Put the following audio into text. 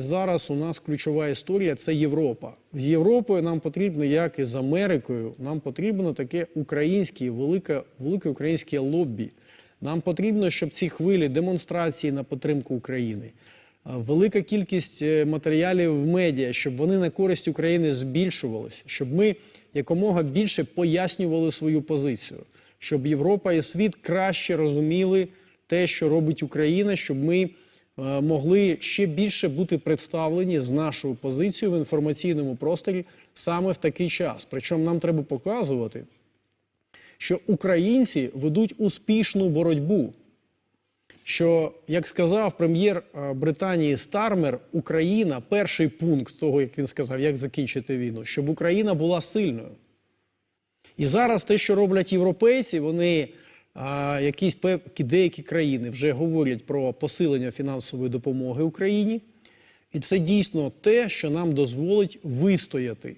Зараз у нас ключова історія це Європа. З Європою нам потрібно, як і з Америкою, нам потрібно таке українське, велике, велике українське лоббі. Нам потрібно, щоб ці хвилі демонстрації на підтримку України, велика кількість е, матеріалів в медіа, щоб вони на користь України збільшувалися, щоб ми якомога більше пояснювали свою позицію, щоб Європа і світ краще розуміли те, що робить Україна, щоб ми е, могли ще більше бути представлені з нашою позицією в інформаційному просторі саме в такий час. Причому нам треба показувати, що українці ведуть успішну боротьбу. Що, як сказав прем'єр е, Британії Стармер, Україна перший пункт того, як він сказав, як закінчити війну, щоб Україна була сильною. І зараз те, що роблять європейці, вони якісь деякі країни вже говорять про посилення фінансової допомоги Україні, і це дійсно те, що нам дозволить вистояти